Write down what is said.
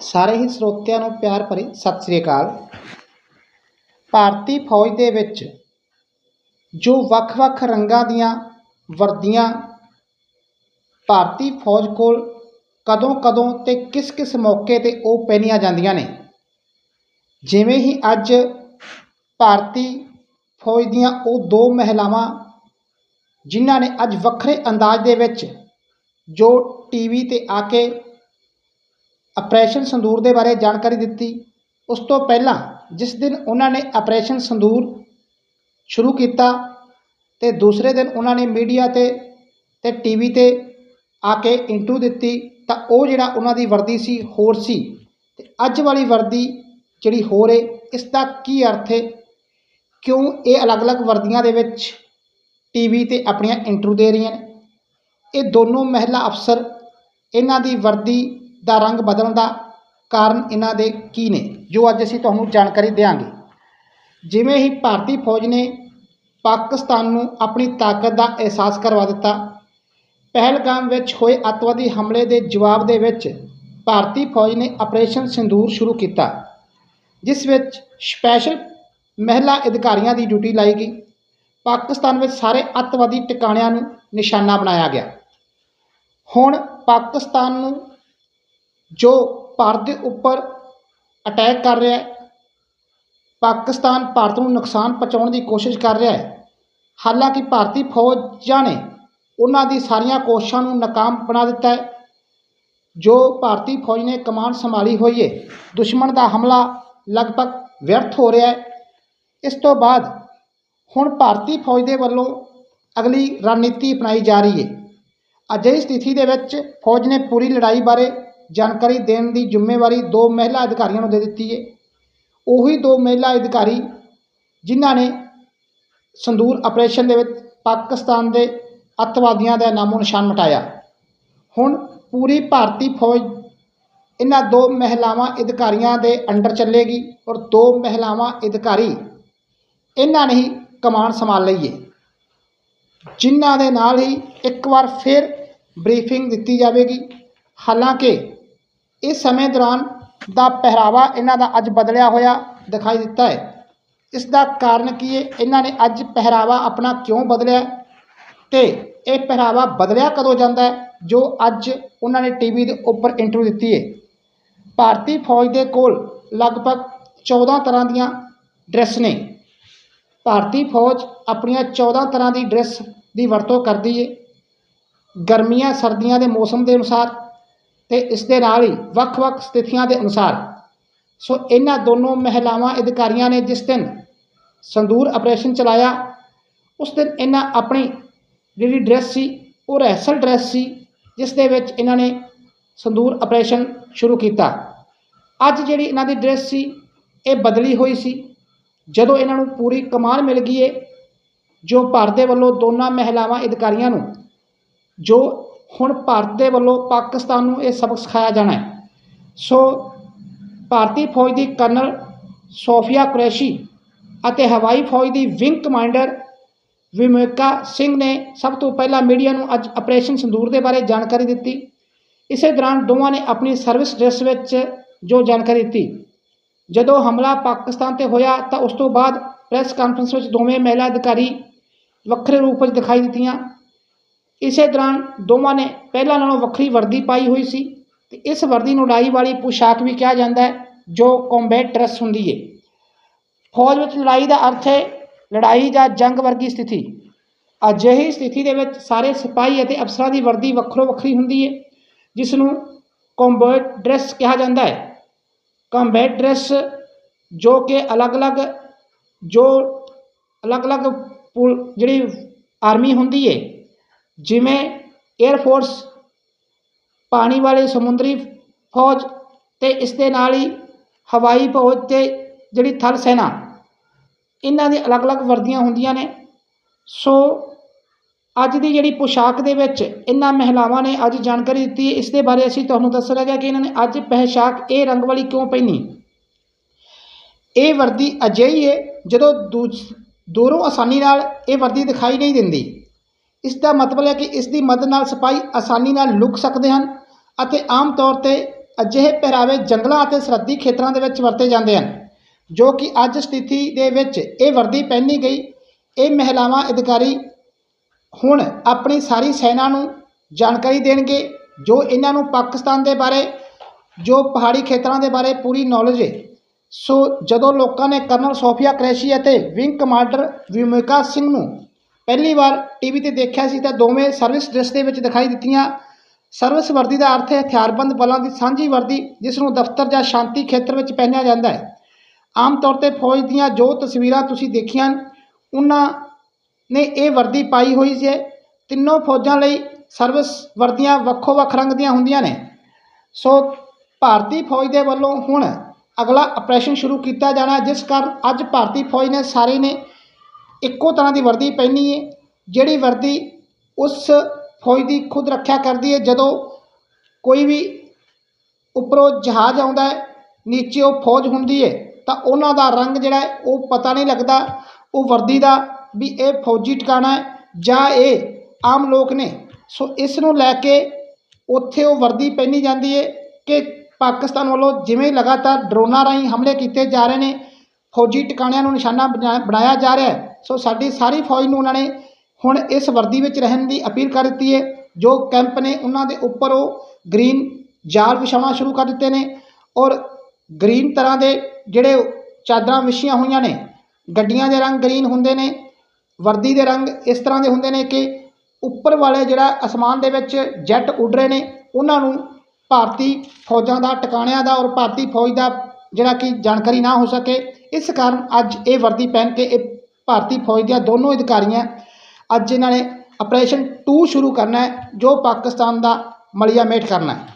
ਸਾਰੇ ਹੀ ਸਰੋਤਿਆਂ ਨੂੰ ਪਿਆਰ ਭਰੀ ਸਤਿ ਸ੍ਰੀ ਅਕਾਲ। ਭਾਰਤੀ ਫੌਜ ਦੇ ਵਿੱਚ ਜੋ ਵੱਖ-ਵੱਖ ਰੰਗਾਂ ਦੀਆਂ ਵਰਦੀਆਂ ਭਾਰਤੀ ਫੌਜ ਕੋਲ ਕਦੋਂ-ਕਦੋਂ ਤੇ ਕਿਸ-ਕਿਸ ਮੌਕੇ 'ਤੇ ਉਹ ਪਹਿਨੀਆਂ ਜਾਂਦੀਆਂ ਨੇ, ਜਿਵੇਂ ਹੀ ਅੱਜ ਭਾਰਤੀ ਫੌਜ ਦੀਆਂ ਉਹ ਦੋ ਮਹਿਲਾਵਾਂ ਜਿਨ੍ਹਾਂ ਨੇ ਅੱਜ ਵੱਖਰੇ ਅੰਦਾਜ਼ ਦੇ ਵਿੱਚ ਜੋ ਟੀਵੀ 'ਤੇ ਆ ਕੇ ਆਪਰੇਸ਼ਨ ਸੰਦੂਰ ਦੇ ਬਾਰੇ ਜਾਣਕਾਰੀ ਦਿੱਤੀ। ਉਸ ਤੋਂ ਪਹਿਲਾਂ ਜਿਸ ਦਿਨ ਉਹਨਾਂ ਨੇ ਆਪਰੇਸ਼ਨ ਸੰਦੂਰ ਸ਼ੁਰੂ ਕੀਤਾ ਤੇ ਦੂਸਰੇ ਦਿਨ ਉਹਨਾਂ ਨੇ ਮੀਡੀਆ 'ਤੇ ਤੇ ਟੀਵੀ 'ਤੇ ਆ ਕੇ ਇੰਟਰਵਿਊ ਦਿੱਤੀ, ਤਾਂ ਉਹ ਜਿਹੜਾ ਉਹਨਾਂ ਦੀ ਵਰਦੀ ਸੀ, ਹੋਰ ਸੀ। ਤੇ ਅੱਜ ਵਾਲੀ ਵਰਦੀ ਜਿਹੜੀ ਹੋਰ ਹੈ ਇਸ ਦਾ ਕੀ ਅਰਥ ਹੈ ਕਿਉਂ ਇਹ ਅਲੱਗ-ਅਲੱਗ ਵਰਦੀਆਂ ਦੇ ਵਿੱਚ ਟੀਵੀ 'ਤੇ ਆਪਣੀਆਂ ਇੰਟਰਵਿਊ ਦੇ ਰਹੀਆਂ ਨੇ? ਇਹ ਦੋਨੋਂ ਮਹਿਲਾ ਅਫਸਰ, ਇਹਨਾਂ ਦੀ ਵਰਦੀ ਦਾ ਰੰਗ ਬਦਲਣ ਦਾ ਕਾਰਨ ਇਹਨਾਂ ਦੇ ਕੀ ਨੇ? ਜੋ ਅੱਜ ਅਸੀਂ ਤੁਹਾਨੂੰ ਜਾਣਕਾਰੀ ਦੇਵਾਂਗੇ ਜਿਵੇਂ ਹੀ ਭਾਰਤੀ ਫੌਜ ਨੇ ਪਾਕਿਸਤਾਨ ਨੂੰ ਆਪਣੀ ਤਾਕਤ ਦਾ ਅਹਿਸਾਸ ਕਰਵਾ ਦਿੱਤਾ, ਪਹਿਲਗਾਮ ਵਿੱਚ ਹੋਏ ਅੱਤਵਾਦੀ ਹਮਲੇ ਦੇ ਜਵਾਬ ਦੇ ਵਿੱਚ ਭਾਰਤੀ ਫੌਜ ਨੇ ਆਪਰੇਸ਼ਨ ਸਿੰਦੂਰ ਸ਼ੁਰੂ ਕੀਤਾ, ਜਿਸ ਵਿੱਚ ਸਪੈਸ਼ਲ ਮਹਿਲਾ ਅਧਿਕਾਰੀਆਂ ਦੀ ਡਿਊਟੀ ਲਾਈ ਗਈ। ਪਾਕਿਸਤਾਨ ਵਿੱਚ ਸਾਰੇ ਅੱਤਵਾਦੀ ਟਿਕਾਣਿਆਂ ਨੂੰ ਨਿਸ਼ਾਨਾ ਬਣਾਇਆ ਗਿਆ। ਹੁਣ ਪਾਕਿਸਤਾਨ ਨੂੰ ਜੋ ਭਾਰਤ ਦੇ ਉੱਪਰ ਅਟੈਕ ਕਰ ਰਿਹਾ ਹੈ, ਪਾਕਿਸਤਾਨ ਭਾਰਤ ਨੂੰ ਨੁਕਸਾਨ ਪਹੁੰਚਾਉਣ ਦੀ ਕੋਸ਼ਿਸ਼ ਕਰ ਰਿਹਾ ਹੈ, ਹਾਲਾਂਕਿ ਭਾਰਤੀ ਫੌਜਾਂ ਨੇ ਉਹਨਾਂ ਦੀ ਸਾਰੀਆਂ ਕੋਸ਼ਿਸ਼ਾਂ ਨੂੰ ਨਾਕਾਮ ਬਣਾ ਦਿੱਤਾ ਹੈ, ਜੋ ਭਾਰਤੀ ਫੌਜ ਨੇ ਕਮਾਂਡ ਸੰਭਾਲੀ ਹੋਈ ਹੈ, ਦੁਸ਼ਮਣ ਦਾ ਹਮਲਾ ਲਗਭਗ ਵਿਅਰਥ ਹੋ ਰਿਹਾ ਹੈ। ਇਸ ਤੋਂ ਬਾਅਦ ਹੁਣ ਭਾਰਤੀ ਫੌਜ ਦੇ ਵੱਲੋਂ ਅਗਲੀ ਰਣਨੀਤੀ ਅਪਣਾਈ ਜਾ ਰਹੀ ਹੈ। ਅਜਿਹੀ ਸਥਿਤੀ ਦੇ ਵਿੱਚ ਫੌਜ ਨੇ ਪੂਰੀ ਲੜਾਈ ਬਾਰੇ ਜਾਣਕਾਰੀ ਦੇਣ ਦੀ ਜ਼ਿੰਮੇਵਾਰੀ ਦੋ ਮਹਿਲਾ ਅਧਿਕਾਰੀਆਂ ਨੂੰ ਦੇ ਦਿੱਤੀ ਹੈ ਉਹੀ ਦੋ ਮਹਿਲਾ ਅਧਿਕਾਰੀ ਜਿਨ੍ਹਾਂ ਨੇ ਸੰਦੂਰ ਆਪਰੇਸ਼ਨ ਦੇ ਵਿੱਚ ਪਾਕਿਸਤਾਨ ਦੇ ਅੱਤਵਾਦੀਆਂ ਦਾ ਨਾਮੋ ਨਿਸ਼ਾਨ ਮਿਟਾਇਆ। ਹੁਣ ਪੂਰੀ ਭਾਰਤੀ ਫੌਜ ਇਹਨਾਂ ਦੋ ਮਹਿਲਾਵਾਂ ਅਧਿਕਾਰੀਆਂ ਦੇ ਅੰਡਰ ਚੱਲੇਗੀ ਔਰ ਦੋ ਮਹਿਲਾਵਾਂ ਅਧਿਕਾਰੀ ਇਹਨਾਂ ਨੇ ਹੀ ਕਮਾਨ ਸੰਭਾਲ ਲਈ ਹੈ ਜਿਨ੍ਹਾਂ ਦੇ ਨਾਲ ਹੀ ਇੱਕ ਵਾਰ ਫਿਰ ਬਰੀਫਿੰਗ ਦਿੱਤੀ ਜਾਵੇਗੀ। ਹਾਲਾਂਕਿ ਇਸ ਸਮੇਂ ਦੌਰਾਨ ਦਾ ਪਹਿਰਾਵਾ ਇਹਨਾਂ ਦਾ ਅੱਜ ਬਦਲਿਆ ਹੋਇਆ ਦਿਖਾਈ ਦਿੱਤਾ ਹੈ। ਇਸ ਦਾ ਕਾਰਨ ਕੀ ਹੈ? ਇਹਨਾਂ ਨੇ ਅੱਜ ਪਹਿਰਾਵਾ ਆਪਣਾ ਕਿਉਂ ਬਦਲਿਆ? ਤੇ ਇਹ ਪਹਿਰਾਵਾ ਬਦਲਿਆ ਕਦੋਂ ਜਾਂਦਾ ਜੋ ਅੱਜ ਉਹਨਾਂ ਨੇ ਟੀਵੀ ਦੇ ਉੱਪਰ ਇੰਟਰਵਿਊ ਦਿੱਤੀ ਹੈ। ਭਾਰਤੀ ਫੌਜ ਦੇ ਕੋਲ ਲਗਭਗ 14 ਤਰ੍ਹਾਂ ਦੀਆਂ ਡਰੈਸ ਨੇ। ਭਾਰਤੀ ਫੌਜ ਆਪਣੀਆਂ 14 ਤਰ੍ਹਾਂ ਦੀ ਡਰੈਸ ਦੀ ਵਰਤੋਂ ਕਰਦੀ ਹੈ। ਗਰਮੀਆਂ, ਸਰਦੀਆਂ ਦੇ ਮੌਸਮ ਦੇ ਅਨੁਸਾਰ ਤੇ ਇਸ ਦੇ ਨਾਲ ਹੀ ਵੱਖ-ਵੱਖ ਸਥਿਤੀਆਂ ਦੇ ਅਨੁਸਾਰ। ਸੋ ਇਹਨਾਂ ਦੋਨੋਂ ਮਹਿਲਾਵਾਂ ਅਧਿਕਾਰੀਆਂ ਨੇ ਜਿਸ ਦਿਨ ਸੰਦੂਰ ਆਪਰੇਸ਼ਨ ਚਲਾਇਆ, ਉਸ ਦਿਨ ਇਹਨਾਂ ਆਪਣੀ ਜਿਹੜੀ ਡਰੈਸ ਸੀ, ਉਹ ਰੈਸਲ ਡਰੈਸ ਸੀ, ਜਿਸ ਦੇ ਵਿੱਚ ਇਹਨਾਂ ਨੇ ਸੰਦੂਰ ਆਪਰੇਸ਼ਨ ਸ਼ੁਰੂ ਕੀਤਾ। ਅੱਜ ਜਿਹੜੀ ਇਹਨਾਂ ਦੀ ਡਰੈਸ ਸੀ, ਇਹ ਬਦਲੀ ਹੋਈ ਸੀ। ਜਦੋਂ ਇਹਨਾਂ ਨੂੰ ਪੂਰੀ ਕਮਾਨ ਮਿਲ ਗਈ ਹੈ ਜੋ ਭਾਰਤ ਦੇ ਵੱਲੋਂ ਦੋਨਾਂ ਮਹਿਲਾਵਾਂ ਅਧਿਕਾਰੀਆਂ ਨੂੰ, ਜੋ ਹੁਣ ਭਾਰਤ ਦੇ ਵੱਲੋਂ ਪਾਕਿਸਤਾਨ ਨੂੰ ਇਹ ਸਬਕ ਸਿਖਾਇਆ ਜਾਣਾ ਹੈ। ਸੋ ਭਾਰਤੀ ਫੌਜ ਦੀ ਕਰਨਲ ਸੋਫੀਆ ਕੁਰੈਸ਼ੀ ਅਤੇ ਹਵਾਈ ਫੌਜ ਦੀ ਵਿੰਗ ਕਮਾਂਡਰ ਵਿਮੇਕਾ ਸਿੰਘ ਨੇ ਸਭ ਤੋਂ ਪਹਿਲਾਂ ਮੀਡੀਆ ਨੂੰ ਅੱਜ ਆਪਰੇਸ਼ਨ ਸੰਦੂਰ ਦੇ ਬਾਰੇ ਜਾਣਕਾਰੀ ਦਿੱਤੀ। ਇਸੇ ਦੌਰਾਨ ਦੋਵਾਂ ਨੇ ਆਪਣੀ ਸਰਵਿਸ ਡਰੈਸ ਵਿੱਚ ਜੋ ਜਾਣਕਾਰੀ ਦਿੱਤੀ। ਜਦੋਂ ਹਮਲਾ ਪਾਕਿਸਤਾਨ ਤੇ ਹੋਇਆ ਤਾਂ ਉਸ ਤੋਂ ਬਾਅਦ ਪ੍ਰੈਸ ਕਾਨਫਰੰਸ ਵਿੱਚ ਦੋਵੇਂ ਮਹਿਲਾ ਅਧਿਕਾਰੀ ਵੱਖਰੇ ਰੂਪ ਵਿੱਚ ਦਿਖਾਈ ਦਿੱਤੀਆਂ। ਇਸੇ ਦੌਰਾਨ ਦੋਵਾਂ ਨੇ ਪਹਿਲਾਂ ਨਾਲੋਂ ਵੱਖਰੀ ਵਰਦੀ ਪਾਈ ਹੋਈ ਸੀ ਤੇ ਇਸ ਵਰਦੀ ਨੂੰ ਲੜਾਈ ਵਾਲੀ ਪੁਸ਼ਾਕ ਵੀ ਕਿਹਾ ਜਾਂਦਾ ਹੈ, ਜੋ ਕੰਬੈਟ ਡਰੈਸ ਹੁੰਦੀ ਹੈ ਫੌਜ ਵਿੱਚ ਲੜਾਈ ਦਾ ਅਰਥ ਹੈ ਲੜਾਈ ਜਾਂ ਜੰਗ ਵਰਗੀ ਸਥਿਤੀ। ਅਜਿਹੀ ਸਥਿਤੀ ਦੇ ਵਿੱਚ ਸਾਰੇ ਸਿਪਾਹੀ ਅਤੇ ਅਫਸਰਾਂ ਦੀ ਵਰਦੀ ਵੱਖਰੋ ਵੱਖਰੀ ਹੁੰਦੀ ਹੈ ਜਿਸ ਨੂੰ ਕੰਬੈਟ ਡਰੈਸ ਕਿਹਾ ਜਾਂਦਾ ਹੈ। ਕੰਬੈਟ ਡਰੈਸ ਜੋ ਕਿ ਅਲੱਗ-ਅਲੱਗ, ਜੋ ਅਲੱਗ-ਅਲੱਗ ਪੁਲ, ਜਿਹੜੀ ਆਰਮੀ ਹੁੰਦੀ ਹੈ ਜਿਵੇਂ 에ਅਰ ਫੋਰਸ ਪਾਣੀ ਵਾਲੇ ਸਮੁੰਦਰੀ ਫੌਜ ਤੇ ਇਸ ਦੇ ਨਾਲ ਹੀ ਹਵਾਈ ਫੌਜ ਤੇ ਜਿਹੜੀ ਥਲ ਸੈਨਾ, ਇਹਨਾਂ ਦੀ ਅਲੱਗ-ਅਲੱਗ ਵਰਦੀਆਂ ਹੁੰਦੀਆਂ ਨੇ। ਸੋ ਅੱਜ ਦੀ ਜਿਹੜੀ ਪੁਸ਼ਾਕ ਦੇ ਵਿੱਚ ਇਹਨਾਂ ਮਹਿਲਾਵਾਂ ਨੇ ਅੱਜ ਜਾਣਕਾਰੀ ਦਿੱਤੀ ਹੈ। ਇਸ ਦੇ ਬਾਰੇ ਅਸੀਂ ਤੁਹਾਨੂੰ ਦੱਸ ਰਿਹਾ ਕਿ ਇਹਨਾਂ ਨੇ ਅੱਜ ਪਹਿਸ਼ਾਕ ਇਹ ਰੰਗ ਵਾਲੀ ਕਿਉਂ ਪਹਿਨੀ? ਇਹ ਵਰਦੀ ਅਜਿਹੀ ਹੈ ਜਦੋਂ ਦੂਜ, ਦੂਰੋਂ ਆਸਾਨੀ ਨਾਲ ਇਹ ਵਰਦੀ ਦਿਖਾਈ ਨਹੀਂ ਦਿੰਦੀ। ਇਸ ਦਾ ਮਤਲਬ ਹੈ ਕਿ ਇਸ ਦੀ ਮਦਦ ਨਾਲ ਸਿਪਾਹੀ ਆਸਾਨੀ ਨਾਲ ਲੁਕ ਸਕਦੇ ਹਨ ਅਤੇ ਆਮ ਤੌਰ 'ਤੇ ਅਜਿਹੇ ਪਹਿਰਾਵੇ ਜੰਗਲਾਂ ਅਤੇ ਸਰਹੱਦੀ ਖੇਤਰਾਂ ਦੇ ਵਿੱਚ ਵਰਤੇ ਜਾਂਦੇ ਹਨ, ਜੋ ਕਿ ਅੱਜ ਸਥਿਤੀ ਦੇ ਵਿੱਚ ਇਹ ਵਰਦੀ ਪਹਿਨੀ ਗਈ। ਇਹ ਮਹਿਲਾਵਾਂ ਅਧਿਕਾਰੀ ਹੁਣ ਆਪਣੀ ਸਾਰੀ ਸੈਨਾ ਨੂੰ ਜਾਣਕਾਰੀ ਦੇਣਗੇ, ਜੋ ਇਹਨਾਂ ਨੂੰ ਪਾਕਿਸਤਾਨ ਦੇ ਬਾਰੇ, ਜੋ ਪਹਾੜੀ ਖੇਤਰਾਂ ਦੇ ਬਾਰੇ ਪੂਰੀ ਨੌਲੇਜ ਹੈ। ਸੋ ਜਦੋਂ ਲੋਕਾਂ ਨੇ ਕਰਨਲ ਸੋਫੀਆ ਕਰੈਸ਼ੀ ਅਤੇ ਵਿੰਗ ਕਮਾਂਡਰ ਵਿਮਿਕਾ ਸਿੰਘ ਨੂੰ ਪਹਿਲੀ ਵਾਰ ਟੀਵੀ ਤੇ ਦੇਖਿਆ ਸੀ ਤਾਂ ਦੋਵੇਂ ਸਰਵਿਸ ਡਰੈਸ ਦੇ ਵਿੱਚ ਦਿਖਾਈ ਦਿੱਤੀਆਂ। ਸਰਵਿਸ ਵਰਦੀ ਦਾ ਅਰਥ ਹੈ ਹਥਿਆਰਬੰਦ ਬਲਾਂ ਦੀ ਸਾਂਝੀ ਵਰਦੀ, ਜਿਸ ਨੂੰ ਦਫ਼ਤਰ ਜਾਂ ਸ਼ਾਂਤੀ ਖੇਤਰ ਵਿੱਚ ਪਹਿਨਿਆ ਜਾਂਦਾ ਹੈ। ਆਮ ਤੌਰ ਤੇ ਫੌਜ ਦੀਆਂ ਜੋ ਤਸਵੀਰਾਂ ਤੁਸੀਂ ਦੇਖੀਆਂ ਉਹਨਾਂ ਨੇ ਇਹ ਵਰਦੀ ਪਾਈ ਹੋਈ ਸੀ। ਤਿੰਨੋਂ ਫੌਜਾਂ ਲਈ ਸਰਵਿਸ ਵਰਦੀਆਂ ਵੱਖੋ ਵੱਖ ਰੰਗ ਦੀਆਂ ਹੁੰਦੀਆਂ ਨੇ। ਸੋ ਭਾਰਤੀ ਫੌਜ ਦੇ ਵੱਲੋਂ ਹੁਣ ਅਗਲਾ ਆਪਰੇਸ਼ਨ ਸ਼ੁਰੂ ਕੀਤਾ ਜਾਣਾ ਜਿਸ ਕਾਰਨ ਅੱਜ ਭਾਰਤੀ ਫੌਜ ਨੇ ਸਾਰੇ ਨੇ ਇੱਕੋ ਤਰ੍ਹਾਂ ਦੀ ਵਰਦੀ ਪਹਿਨੀ ਹੈ ਜਿਹੜੀ ਵਰਦੀ ਉਸ ਫੌਜ ਦੀ ਖੁਦ ਰੱਖਿਆ ਕਰਦੀ ਹੈ ਜਦੋਂ ਕੋਈ ਵੀ ਉੱਪਰੋਂ ਜਹਾਜ਼ ਆਉਂਦਾ ਹੈ ਨੀਚੇ ਉਹ ਫੌਜ ਹੁੰਦੀ ਹੈ ਤਾਂ ਉਹਨਾਂ ਦਾ ਰੰਗ ਜਿਹੜਾ ਹੈ ਉਹ ਪਤਾ ਨਹੀਂ ਲੱਗਦਾ, ਉਹ ਵਰਦੀ ਦਾ ਵੀ ਇਹ ਫੌਜੀ ਟਿਕਾਣਾ ਹੈ ਜਾਂ ਇਹ ਆਮ ਲੋਕ ਨੇ। ਸੋ ਇਸ ਨੂੰ ਲੈ ਕੇ ਉੱਥੇ ਉਹ ਵਰਦੀ ਪਹਿਨੀ ਜਾਂਦੀ ਹੈ ਕਿ ਪਾਕਿਸਤਾਨ ਵੱਲੋਂ ਜਿਵੇਂ ਲਗਾਤਾਰ ਡਰੋਨਾਂ ਰਾਹੀਂ ਹਮਲੇ ਕੀਤੇ ਜਾ ਰਹੇ ਨੇ, ਫੌਜੀ ਟਿਕਾਣਿਆਂ ਨੂੰ ਨਿਸ਼ਾਨਾ ਬਣਾ- ਬਣਾਇਆ ਜਾ ਰਿਹਾ ਹੈ ਸੋ ਸਾਡੀ ਸਾਰੀ ਫੌਜ ਨੂੰ ਉਹਨਾਂ ਨੇ ਹੁਣ ਇਸ ਵਰਦੀ ਵਿੱਚ ਰਹਿਣ ਦੀ ਅਪੀਲ ਕਰ ਦਿੱਤੀ ਹੈ। ਜੋ ਕੈਂਪ ਨੇ ਉਹਨਾਂ ਦੇ ਉੱਪਰ ਉਹ ਗ੍ਰੀਨ ਜਾਲ ਵਿਛਾਉਣਾ ਸ਼ੁਰੂ ਕਰ ਦਿੱਤੇ ਨੇ ਔਰ ਗ੍ਰੀਨ ਤਰ੍ਹਾਂ ਦੇ ਜਿਹੜੇ ਚਾਦਰਾਂ ਵਿਛੀਆਂ ਹੋਈਆਂ ਨੇ, ਗੱਡੀਆਂ ਦੇ ਰੰਗ ਗ੍ਰੀਨ ਹੁੰਦੇ ਨੇ, ਵਰਦੀ ਦੇ ਰੰਗ ਇਸ ਤਰ੍ਹਾਂ ਦੇ ਹੁੰਦੇ ਨੇ ਕਿ ਉੱਪਰ ਵਾਲੇ ਜਿਹੜਾ ਅਸਮਾਨ ਦੇ ਵਿੱਚ ਜੈਟ ਉੱਡ ਰਹੇ ਨੇ, ਉਹਨਾਂ ਨੂੰ ਭਾਰਤੀ ਫੌਜਾਂ ਦਾ, ਟਿਕਾਣਿਆਂ ਦਾ ਔਰ ਭਾਰਤੀ ਫੌਜ ਦਾ ਜਿਹੜਾ ਕਿ ਜਾਣਕਾਰੀ ਨਾ ਹੋ ਸਕੇ। ਇਸ ਕਾਰਨ ਅੱਜ ਇਹ ਵਰਦੀ ਪਹਿਨ ਕੇ ਇਹ ਭਾਰਤੀ ਫੌਜ ਦੀਆਂ ਦੋਨੋਂ ਅਧਿਕਾਰੀਆਂ ਅੱਜ ਇਹਨਾਂ ਨੇ ਆਪਰੇਸ਼ਨ 2 ਸ਼ੁਰੂ ਕਰਨਾ ਹੈ, ਜੋ ਪਾਕਿਸਤਾਨ ਦਾ ਮਲੀਆ ਮੇਟ ਕਰਨਾ ਹੈ।